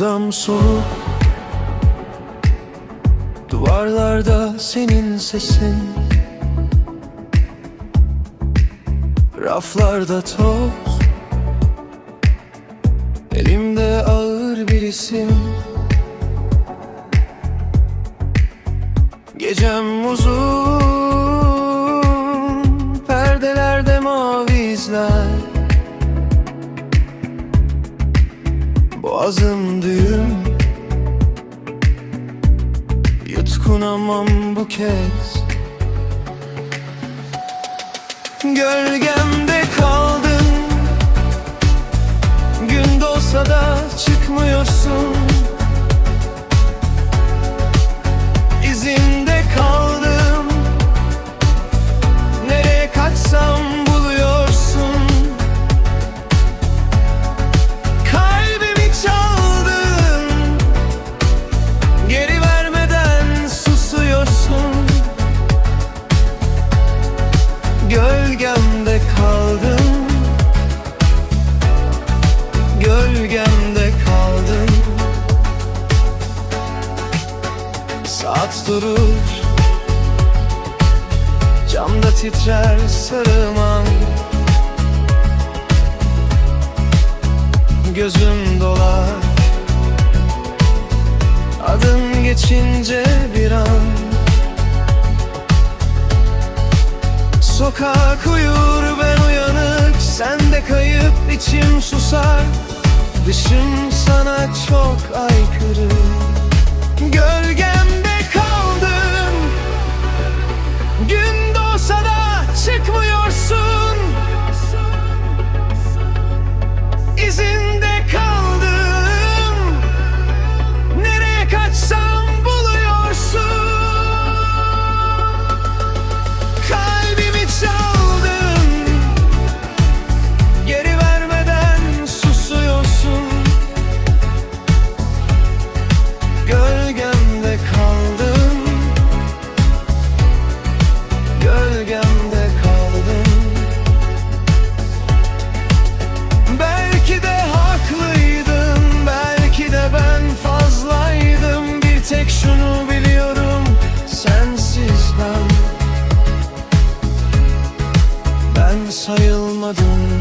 Odam soğuk. Duvarlarda senin sesin. Raflarda toz. Elimde ağır bir isim. Gecem uzun. Perdelerde mavi izler Boğazım düğüm. Yutkunamam bu kez. Gölgemde kaldın. Gün doğsa da çıkmıyorsun Saat durur. Camda titrer sarılman Gözüm dolar. Adın geçince bir an. Sokak uyur ben uyanık. Sen de kayıp içim susar. Dışım sana çok aykırı. Gölgemde Gün doğsa da çıkmıyorsun sayılmadım